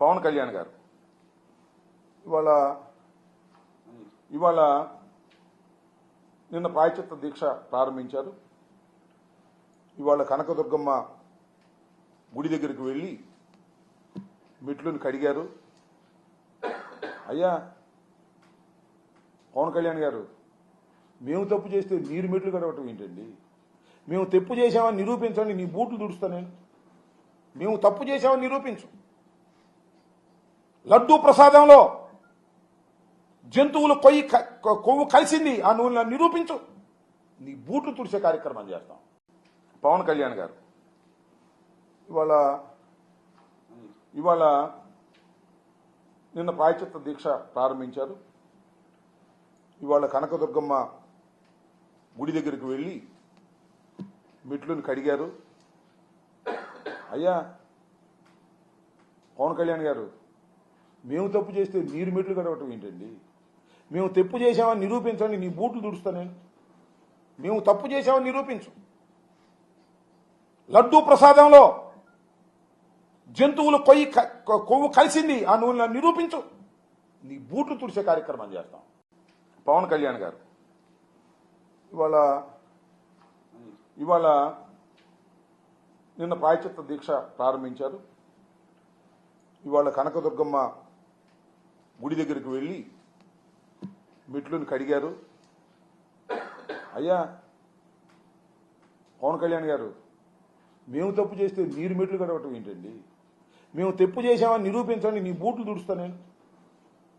పవన్ కళ్యాణ్ గారు. ఇవాళ ఇవాళ నిన్న ప్రాయచిత్త దీక్ష ప్రారంభించారు. ఇవాళ కనకదుర్గమ్మ గుడి దగ్గరికి వెళ్ళి మెట్లుని కడిగారు. అయ్యా పవన్ కళ్యాణ్ గారు మేము తప్పు చేస్తే మీరు మెట్లు కడవటం ఏంటండి? మేము తప్పు చేశామని నిరూపించండి నీ బూట్లు తుడుస్తా నేను మేము తప్పు చేశామని నిరూపించు. లడ్డూ ప్రసాదంలో జంతువులు కొయ్యి క- కొవ్వు కలిసింది ఆ నువ్వు నిరూపించు. నీ బూట్లు తుడిచే కార్యక్రమం చేస్తాం. పవన్ కళ్యాణ్ గారు. ఇవాళ ఇవాళ నిన్న ప్రాయచిత్త దీక్ష ప్రారంభించారు. ఇవాళ కనకదుర్గమ్మ గుడి దగ్గరికి వెళ్ళి మెట్లుని కడిగారు. అయ్యా పవన్ కళ్యాణ్ గారు మేము తప్పు చేస్తే మీరు మెట్లు కడవటం ఏంటండి? మేము తప్పు చేశామని నిరూపించండి నీ బూట్లు తుడుస్తా నేను మేము తప్పు చేశామని నిరూపించు. లడ్డూ ప్రసాదంలో జంతువులు కొయ్యి క- కొవ్వు కలిసింది ఆ నువ్వు నిరూపించు. నీ బూట్లు తుడిచే కార్యక్రమం చేస్తాం. పవన్ కళ్యాణ్ గారు ఇవాళ ఇవాళ నిన్న ప్రాయచిత్త దీక్ష ప్రారంభించారు. ఇవాళ కనకదుర్గమ్మ గుడి దగ్గరికి వెళ్ళి మెట్లుని కడిగారు. అయ్యా పవన్ కళ్యాణ్ గారు మేము తప్పు చేస్తే మీరు మెట్లు కడవటం ఏంటండి? మేము తప్పు చేశామని నిరూపించండి నీ బూట్లు తుడుస్తా నేను.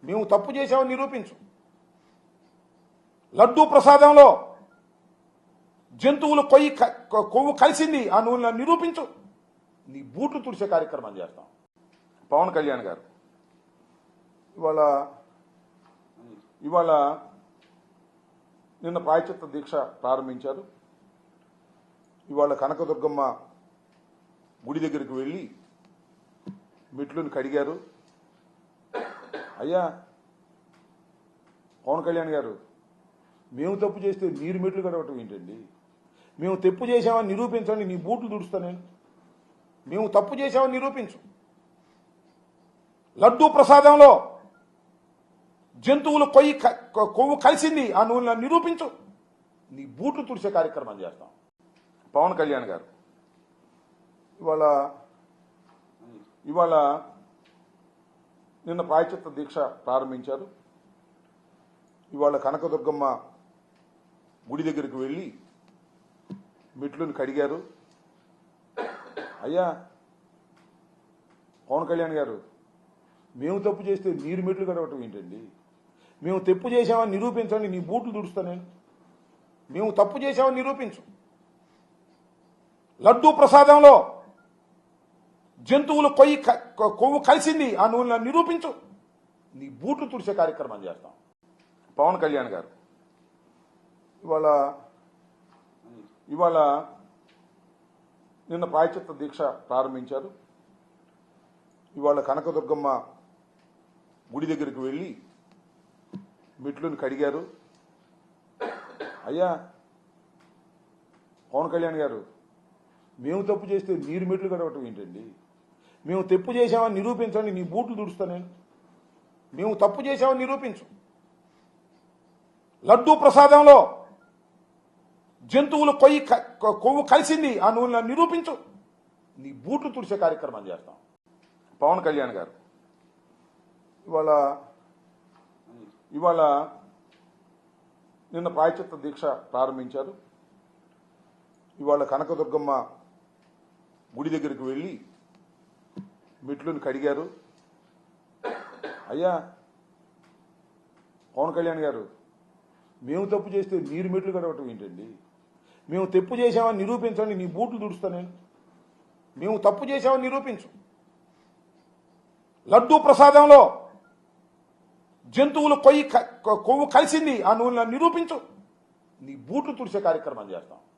మేము తప్పు చేశామని నిరూపించు. లడ్డూ ప్రసాదంలో జంతువులు కొయ్యి కొవ్వు కలిసింది ఆ నువ్వు నిరూపించు. నీ బూట్లు తుడిచే కార్యక్రమం చేస్తాం. పవన్ కళ్యాణ్ గారు ఇవాళ ఇవాళ నిన్న ప్రాయచిత్త దీక్ష ప్రారంభించారు. ఇవాళ కనకదుర్గమ్మ గుడి దగ్గరికి వెళ్ళి మెట్లుని కడిగారు. అయ్యా పవన్ కళ్యాణ్ గారు మేము తప్పు చేస్తే మీరు మెట్లు కడవటం ఏంటండి? మేము తప్పు చేశామని నిరూపించండి నీ బూట్లు తుడుస్తా నేను మేము తప్పు చేశామని నిరూపించు. లడ్డూ ప్రసాదంలో జంతువులు కొయ్యి కొవ్వు కలిసింది ఆ నువ్వు నిరూపించు. నీ బూట్లు తుడిచే కార్యక్రమం చేస్తాం. పవన్ కళ్యాణ్ గారు. ఇవాళ ఇవాళ నిన్న ప్రాయచిత్త దీక్ష ప్రారంభించారు. ఇవాళ కనకదుర్గమ్మ గుడి దగ్గరికి వెళ్ళి మెట్లుని కడిగారు. అయ్యా పవన్ కళ్యాణ్ గారు మేము తప్పు చేస్తే మీరు మెట్లు కడవటం ఏంటండి? మేము తప్పు చేశామని నిరూపించండి నీ బూట్లు దుడుస్తా నేను. మేము తప్పు చేశామని నిరూపించు. లడ్డూ ప్రసాదంలో జంతువులు కొయ్యి కొవ్వు కలిసింది ఆ నువ్వు నిరూపించు. నీ బూట్లు తుడిచే కార్యక్రమం చేస్తాం. పవన్ కళ్యాణ్ గారు ఇవాళ ఇవాళ నిన్న ప్రాయచిత్త దీక్ష ప్రారంభించారు. ఇవాళ కనకదుర్గమ్మ గుడి దగ్గరికి వెళ్ళి మెట్లుని కడిగారు. అయ్యా పవన్ కళ్యాణ్ గారు మేము తప్పు చేస్తే మీరు మెట్లు కడవటం ఏంటండి? మేము తప్పు చేశామని నిరూపించండి నీ బూట్లు తుడుస్తా నేను. మేము తప్పు చేశామని నిరూపించు. లడ్డూ ప్రసాదంలో జంతువులు కొయ్యి కొవ్వు కలిసింది ఆ నువ్వు నిరూపించు. నీ బూట్లు తుడిచే కార్యక్రమం చేస్తాం. పవన్ కళ్యాణ్ గారు ఇవాళ ఇవాళ నిన్న ప్రాయచిత్త దీక్ష ప్రారంభించారు. ఇవాళ కనకదుర్గమ్మ గుడి దగ్గరికి వెళ్ళి మెట్లుని కడిగారు. అయ్యా పవన్ కళ్యాణ్ గారు మేము తప్పు చేస్తే మీరు మెట్లు కడవటం ఏంటండి? మేము తప్పు చేశామని నిరూపించండి నీ బూట్లు తుడుస్తా నేను మేము తప్పు చేశామని నిరూపించు. లడ్డూ ప్రసాదంలో జంతువులు కొయ్యి కొవ్వు కలిసింది ఆ నూనె నిరూపించు. నీ బూట్లు తుడిసే కార్యక్రమం చేస్తాం.